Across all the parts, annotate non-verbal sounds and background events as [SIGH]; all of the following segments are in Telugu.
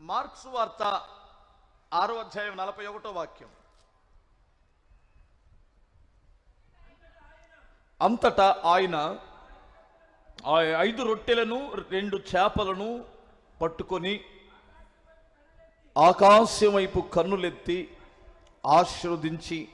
మార్క్స్ వార్త ఆరో అధ్యాయం నలభై ఒకటో వాక్యం. అంతటా ఆయన ఐదు రొట్టెలను రెండు చేపలను పట్టుకొని ఆకాశం వైపు కన్నులెత్తి ఆశీర్వదించి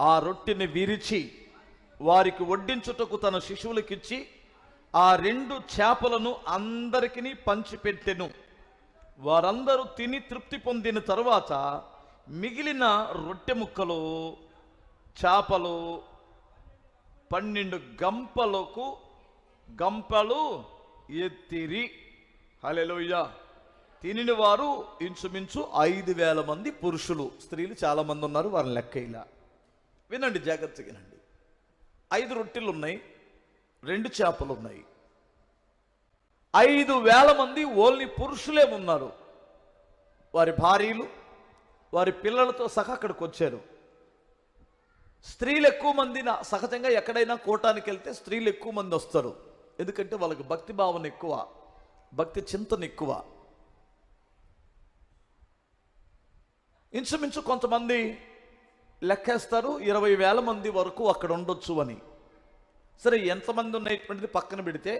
ఆ రొట్టెని విరిచి వారికి వడ్డించుటకు తన శిశువులకిచ్చి ఆ రెండు చేపలను అందరికీ పంచిపెట్టెను. వారందరూ తిని తృప్తి పొందిన తర్వాత మిగిలిన రొట్టె ముక్కలు చేపలు పన్నెండు గంపలకు గంపలు ఎత్తిరి. హలెలోయ తినిన వారు ఇంచుమించు ఐదు వేల మంది పురుషులు. స్త్రీలు చాలామంది ఉన్నారు వారిని లెక్క ఇలా. వినండి జాగ్రత్తగా వినండి. ఐదు రొట్టెలు ఉన్నాయి రెండు చేపలు ఉన్నాయి ఐదు వేల మంది ఓన్లీ పురుషులే ఉన్నారు. వారి భార్యలు వారి పిల్లలతో సహా అక్కడికి వచ్చారు. స్త్రీలు ఎక్కువ మంది సహజంగా ఎక్కడైనా కోటానికి వెళ్తే స్త్రీలు ఎక్కువ మంది వస్తారు. ఎందుకంటే వాళ్ళకి భక్తి భావన ఎక్కువ భక్తి చింతన ఎక్కువ. ఇంచుమించు కొంతమంది లెక్కేస్తారు ఇరవై వేల మంది వరకు అక్కడ ఉండొచ్చు అని. సరే ఎంతమంది ఉన్నటువంటిది పక్కన పెడితే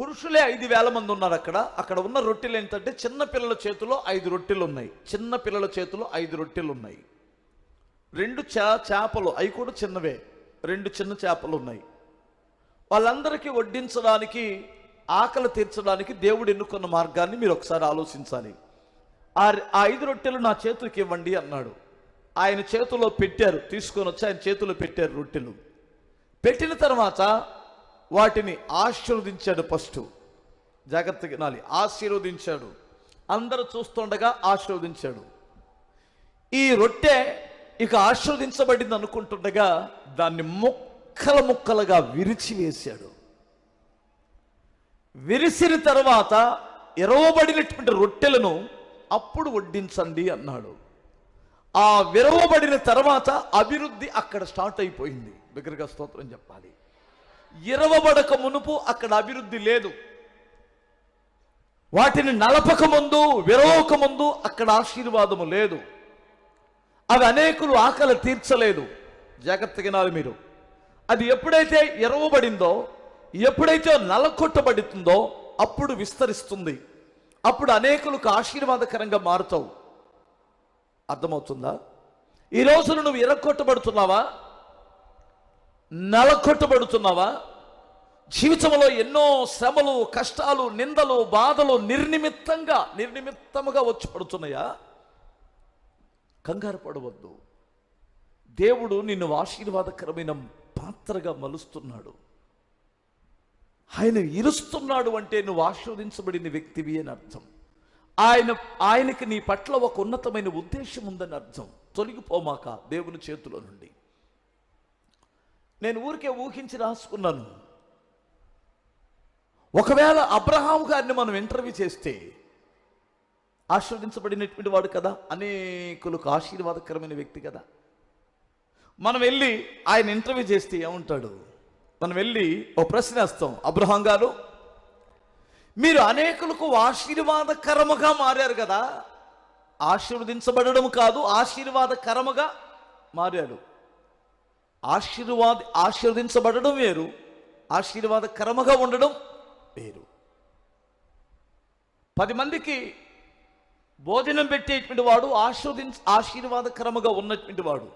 పురుషులే ఐదు వేల మంది ఉన్నారు అక్కడ. అక్కడ ఉన్న రొట్టెలు ఏంటంటే చిన్న పిల్లల చేతిలో ఐదు రొట్టెలు ఉన్నాయి. చిన్న పిల్లల చేతిలో ఐదు రొట్టెలు ఉన్నాయి. రెండు చా చేపలు అవి కూడా చిన్నవే. రెండు చిన్న చేపలు ఉన్నాయి. వాళ్ళందరికీ వడ్డించడానికి ఆకలి తీర్చడానికి దేవుడు ఎన్నుకున్న మార్గాన్ని మీరు ఒకసారి ఆలోచించాలి. ఆ ఆ ఐదు రొట్టెలు నా చేతులకి ఇవ్వండి అన్నాడు. ఆయన చేతిలో పెట్టారు తీసుకొని వచ్చి ఆయన చేతిలో పెట్టారు రొట్టెలు. పెట్టిన తర్వాత వాటిని ఆశీర్వదించాడు ఫస్ట్. జాగ్రత్తగా వినాలి. ఆశీర్వదించాడు. అందరూ చూస్తుండగా ఆశీర్వదించాడు. ఈ రొట్టె ఇక ఆశీర్వదించబడింది అనుకుంటుండగా దాన్ని ముక్కల ముక్కలుగా విరిచి వేశాడు విరిసిన తర్వాత ఎరవబడినటువంటి రొట్టెలను అప్పుడు వడ్డించండి అన్నాడు. ఆ విరవబడిన తర్వాత అభివృద్ధి అక్కడ స్టార్ట్ అయిపోయింది. బిగ్గరగా స్తోత్రం చెప్పాలి. ఇరవబడక మునుపు అక్కడ అభివృద్ధి లేదు. వాటిని నలపక ముందు విరవక ముందు అక్కడ ఆశీర్వాదము లేదు. అవి అనేకులు ఆకలి తీర్చలేదు. జాగ్రత్తగినాలి మీరు. అది ఎప్పుడైతే ఎరవబడిందో ఎప్పుడైతే నలకొట్టబడుతుందో అప్పుడు విస్తరిస్తుంది. అప్పుడు అనేకులకు ఆశీర్వాదకరంగా మారుతావు. అర్థమవుతుందా? ఈ రోజున నువ్వు ఎరగొట్టబడుతున్నావా? నలకొట్టుబడుతున్నావా? జీవితంలో ఎన్నో శ్రమలు కష్టాలు నిందలు బాధలు నిర్నిమిత్తంగా నిర్నిమిత్తముగా వచ్చి పడుతున్నాయా? కంగారు పడవద్దు. దేవుడు నిన్ను ఆశీర్వాదకరమైన పాత్రగా మలుస్తున్నాడు. ఆయన ఇరుస్తున్నాడు అంటే నువ్వు ఆశీర్వదించబడిన వ్యక్తివి అని అర్థం. ఆయన ఆయనకి నీ పట్ల ఒక ఉన్నతమైన ఉద్దేశం ఉందని అర్థం. తొలగిపోమాక దేవుని చేతిలో నుండి. నేను ఊరికే ఊహించి రాసుకున్నాను. ఒకవేళ అబ్రహాం గారిని మనం ఇంటర్వ్యూ చేస్తే ఆశీర్వదించబడినటువంటి వాడు కదా? అనేకులకు ఆశీర్వాదకరమైన వ్యక్తి కదా? మనం వెళ్ళి ఆయన ఇంటర్వ్యూ చేస్తే ఏముంటాడు? మనం వెళ్ళి ఓ ప్రశ్న వేస్తాం. అబ్రహాం గారు మీరు అనేకులకు ఆశీర్వాదకరముగా మారారు కదా? ఆశీర్వదించబడడం కాదు ఆశీర్వాదకరముగా మారాడు ఆశీర్వాద ఆశీర్వదించబడడం వేరు ఆశీర్వాదకరముగా ఉండడం వేరు. పది మందికి భోజనం పెట్టేటువంటి వాడు ఆశీర్వదించ ఆశీర్వాదకరముగా ఉన్నటువంటి వాడు.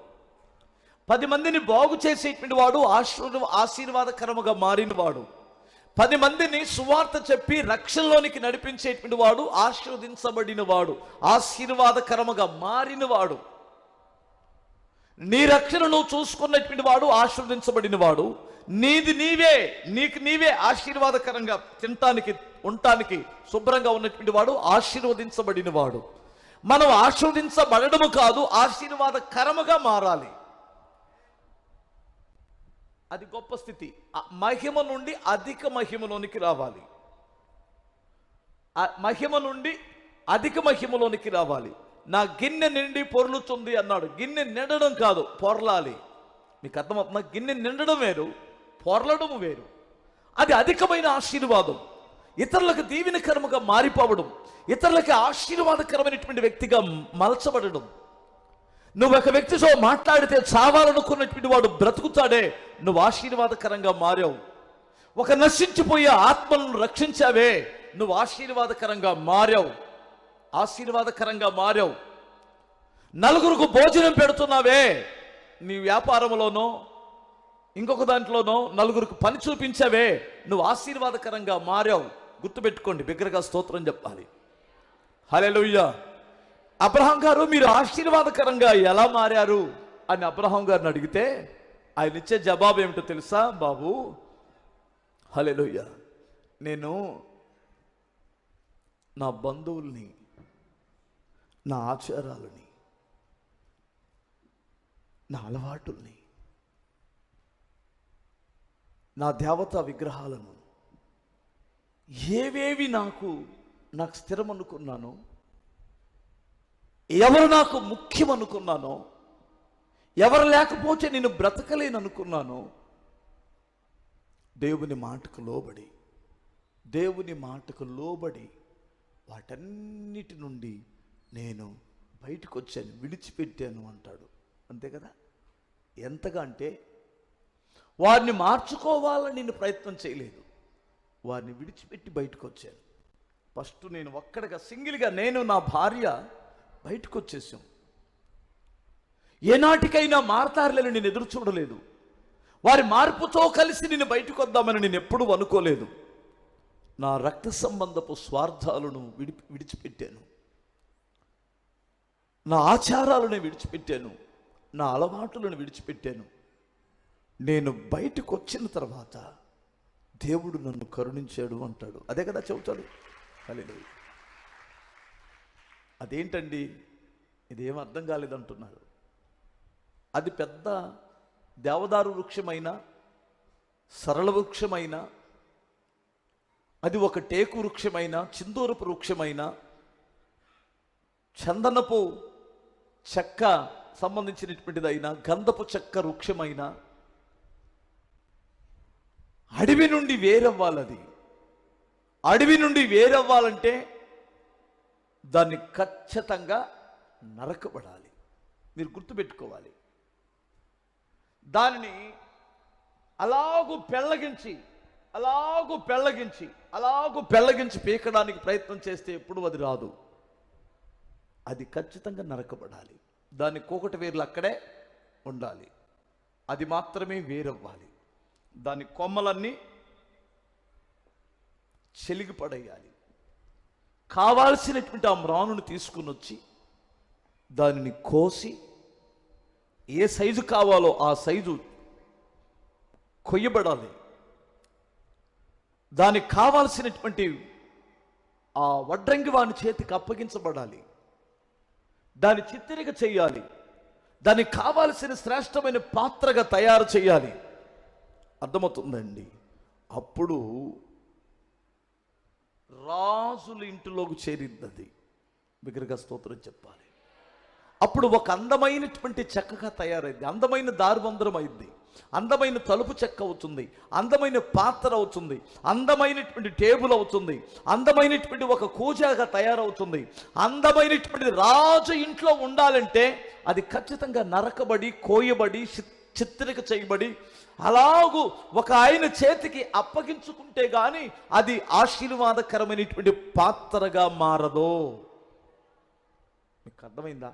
పది మందిని బాగు చేసేటువంటి వాడు ఆశీర్వ ఆశీర్వాదకరముగా మారిన వాడు. పది మందిని సువార్త చెప్పి రక్షణలోనికి నడిపించేటువంటి వాడు ఆశీర్వదించబడిన వాడు ఆశీర్వాదకరముగా మారినవాడు నీ రక్షణ నువ్వు చూసుకున్నటువంటి వాడు ఆశీర్వదించబడిన వాడు నీది నీవే నీకు నీవే ఆశీర్వాదకరంగా తినటానికి ఉండటానికి శుభ్రంగా ఉన్నటువంటి వాడు ఆశీర్వదించబడిన వాడు మనం ఆశీర్వదించబడము కాదు ఆశీర్వాదకరముగా మారాలి. అది గొప్ప స్థితి. మహిమ నుండి అధిక మహిమలోనికి రావాలి. మహిమ నుండి అధిక మహిమలోనికి రావాలి. నా గిన్నె నిండి పొర్లుతుంది అన్నాడు. గిన్నె నిండడం కాదు పొరలాలి. మీకు అర్థమవుతుందా? గిన్నె నిండడం వేరు పొరలడం వేరు. అది అధికమైన ఆశీర్వాదం. ఇతరులకు దీవెనకరముగా మారిపోవడం ఇతరులకి ఆశీర్వాదకరమైనటువంటి వ్యక్తిగా మలచబడడం. నువ్వు ఒక వ్యక్తితో మాట్లాడితే చావాలనుకున్నటువంటి వాడు బ్రతుకుతాడే నువ్వు ఆశీర్వాదకరంగా మారావు. ఒక నశించిపోయే ఆత్మలను రక్షించావే నువ్వు ఆశీర్వాదకరంగా మారావు. ఆశీర్వాదకరంగా మారావు. నలుగురికి భోజనం పెడుతున్నావే. నీ వ్యాపారంలోనో ఇంకొక దాంట్లోనో నలుగురికి పని చూపించావే. నువ్వు ఆశీర్వాదకరంగా మారావు. గుర్తుపెట్టుకోండి బిగ్గరగా స్తోత్రం చెప్పాలి. హల్లెలూయా. అబ్రహం గారు మీరు ఆశీర్వాదకరంగా ఎలా మారారు అని అబ్రహం గారిని అడిగితే ఆయన ఇచ్చే జవాబు ఏమిటో తెలుసా బాబు? హల్లెలూయా. నేను నా బంధువుల్ని నా ఆచారాలని నా అలవాటుల్ని నా దేవతా విగ్రహాలను ఏవేవి నాకు నాకు స్థిరం అనుకున్నానో ఎవరు నాకు ముఖ్యం అనుకున్నానో ఎవరు లేకపోతే నేను బ్రతకలేను అనుకున్నానో దేవుని మాటకు లోబడి దేవుని మాటకు లోబడి వాటన్నిటి నుండి నేను బయటకు వచ్చాను విడిచిపెట్టాను అంటాడు. అంతే కదా? ఎంతగా అంటే వారిని మార్చుకోవాలని నేను ప్రయత్నం చేయలేదు. వారిని విడిచిపెట్టి బయటకు వచ్చాను ఫస్ట్ నేను ఒక్కడగా సింగిల్గా నేను నా భార్య బయటకు వచ్చేసాం ఏనాటికైనా మారతారులని నేను ఎదురు చూడలేదు. వారి మార్పుతో కలిసి నేను బయటకు వద్దామని నేను ఎప్పుడూ అనుకోలేదు. నా రక్త సంబంధపు స్వార్థాలను విడి విడిచిపెట్టాను. నా ఆచారాలను విడిచిపెట్టాను నా అలవాటులను విడిచిపెట్టాను. నేను బయటకు వచ్చిన తర్వాత దేవుడు నన్ను కరుణించాడు అంటాడు. అదే కదా చెబుతాడు. హల్లెలూయా. అదేంటండి? ఇదేం అర్థం కాలేదంటున్నారు అది పెద్ద దేవదారు వృక్షమైన సరళ వృక్షమైన అది ఒక టేకు వృక్షమైన చిందూరపు వృక్షమైన చందనపు చెక్క సంబంధించినటువంటిదైనా గంధపు చెక్క వృక్షమైన అడవి నుండి వేరవ్వాలది. అడవి నుండి వేరవ్వాలంటే దాన్ని ఖచ్చితంగా నరకబడాలి. మీరు గుర్తుపెట్టుకోవాలి. దానిని అలాగూ పెళ్ళగించి అలాగూ పెళ్ళగించి అలాగూ పెళ్ళగించి పీకడానికి ప్రయత్నం చేస్తే ఎప్పుడు అది రాదు. అది ఖచ్చితంగా నరకబడాలి దాని కోకటి వేర్లు అక్కడే ఉండాలి. అది మాత్రమే వేరవ్వాలి. దాని కొమ్మలన్నీ చెలిగి పడేయాలి కావాల్సినటువంటి ఆ మ్రానును తీసుకుని వచ్చి దానిని కోసి ఏ సైజు కావాలో ఆ సైజు కొయ్యబడాలి. దానికి కావాల్సినటువంటి ఆ వడ్రంగి వాని చేతికి అప్పగించబడాలి. దాని చిత్రిక చేయాలి. దానికి కావాల్సిన శ్రేష్టమైన పాత్రగా తయారు చేయాలి. అర్థమవుతుందండి? అప్పుడు రాజుల ఇంటిలోకి చేరిందది. విగ్రహ స్తోత్రం చెప్పాలి. అప్పుడు ఒక అందమైనటువంటి చెక్కగా తయారైంది. అందమైన దారుబందరం అయింది. అందమైన తలుపు చెక్క అవుతుంది అందమైన పాత్ర అవుతుంది అందమైనటువంటి టేబుల్ అవుతుంది అందమైనటువంటి ఒక కూజాగా తయారవుతుంది అందమైనటువంటి రాజు ఇంట్లో ఉండాలంటే అది ఖచ్చితంగా నరకబడి కోయబడి చిత్రిక చేయబడి అలాగూ ఒక ఆయన చేతికి అప్పగించుకుంటే కానీ అది ఆశీర్వాదకరమైనటువంటి పాత్రగా మారదు. మీకు అర్థమైందా?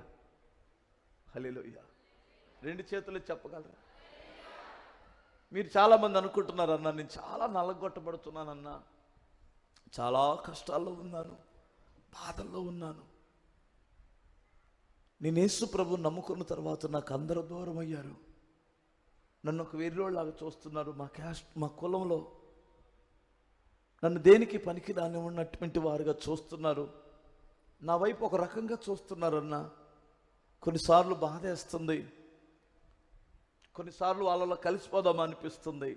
హలేలోయ రెండు చేతులు చెప్పగలరా? మీరు చాలామంది అనుకుంటున్నారన్నా నేను చాలా నల్లగొట్టబడుతున్నానన్నా. చాలా కష్టాల్లో ఉన్నాను బాధల్లో ఉన్నాను. నేను యేసు ప్రభు నమ్ముకున్న తర్వాత నాకు అందరూ దూరం అయ్యారు. నన్ను ఒక వెర్రోళ్ళలాగా చూస్తున్నారు మా క్యాస్ట్ మా కులంలో. నన్ను దేనికి పనికి రాని ఉన్నటువంటి వారుగా చూస్తున్నారు. నా వైపు ఒక రకంగా చూస్తున్నారన్న. కొన్నిసార్లు బాధేస్తుంది. కొన్నిసార్లు వాళ్ళలో కలిసిపోదాం అనిపిస్తుంది.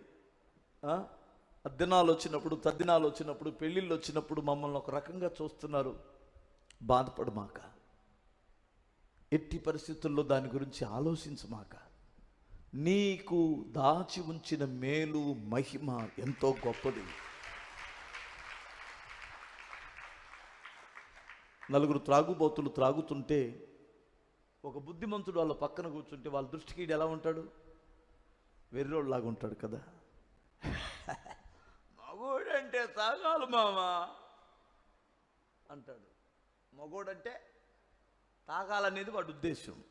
అద్దెనాలు వచ్చినప్పుడు తద్దినాలు వచ్చినప్పుడు పెళ్ళిళ్ళు వచ్చినప్పుడు మమ్మల్ని ఒక రకంగా చూస్తున్నారు. బాధపడమాక. ఎట్టి పరిస్థితుల్లో దాని గురించి ఆలోచించమాక. నీకు దాచి ఉంచిన మేలు మహిమ ఎంతో గొప్పది. నలుగురు త్రాగుబోతులు త్రాగుతుంటే ఒక బుద్ధిమంతుడు వాళ్ళ పక్కన కూర్చుంటే వాళ్ళ దృష్టికి ఎలా ఉంటాడు? వెర్రోళ్ళలాగా ఉంటాడు కదా. [LAUGHS] మగోడంటే తాగాలి మామా అంటాడు. మగోడంటే తాగాలనేది వాడి ఉద్దేశం.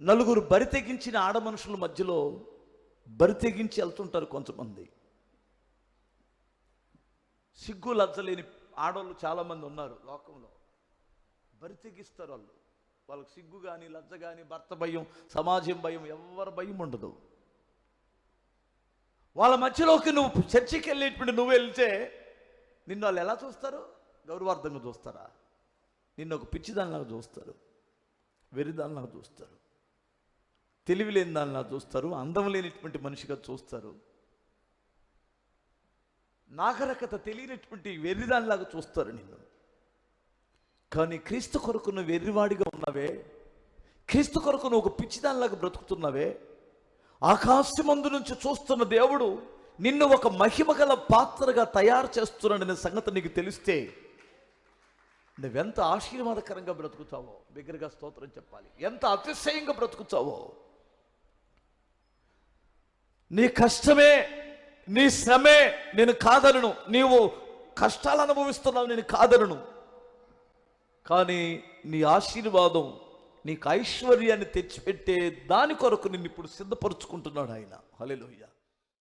నలుగురు బరి తెగించిన ఆడ మనుషుల మధ్యలో బరి తెగించి వెళ్తుంటారు కొంతమంది. సిగ్గు లజ్జలేని ఆడవాళ్ళు చాలామంది ఉన్నారు లోకంలో. బరి తెగిస్తారు వాళ్ళు. వాళ్ళకి సిగ్గు కానీ లజ్జ కానీ భర్త భయం సమాజం భయం ఎవరి భయం ఉండదు. వాళ్ళ మధ్యలోకి నువ్వు చర్చికి వెళ్ళేటువంటి నువ్వు వెళ్తే నిన్ను వాళ్ళు ఎలా చూస్తారు? గౌరవార్థంగా చూస్తారా? నిన్ను ఒక పిచ్చిదానిలాగా చూస్తారు. వెరిదానిలాగా చూస్తారు. తెలివి లేని దానిలా చూస్తారు. అందం లేనిటువంటి మనిషిగా చూస్తారు. నాగరికత తెలియనటువంటి వెర్రిదానిలాగా చూస్తారు నిన్ను. కానీ క్రీస్తు కొరకు నువ్వు వెర్రివాడిగా ఉన్నావే క్రీస్తు కొరకు నువ్వు ఒక పిచ్చిదానిలాగా బ్రతుకుతున్నావే ఆకాశమందు నుంచి చూస్తున్న దేవుడు నిన్ను ఒక మహిమగల పాత్రగా తయారు చేస్తున్నాడనే సంగతి నీకు తెలిస్తే నువ్వెంత ఆశీర్వాదకరంగా బ్రతుకుతావో బిగ్గరగా స్తోత్రం చెప్పాలి. ఎంత అతిశయంగా బ్రతుకుతావో నీ కష్టమే నీ శ్రమే నేను కాదనను. నీవు కష్టాలు అనుభవిస్తున్నావు నేను కాదనను. కానీ నీ ఆశీర్వాదం నీకు ఐశ్వర్యాన్ని తెచ్చిపెట్టే దాని కొరకు నిన్ను ఇప్పుడు సిద్ధపరుచుకుంటున్నాడు ఆయన. హల్లెలూయా.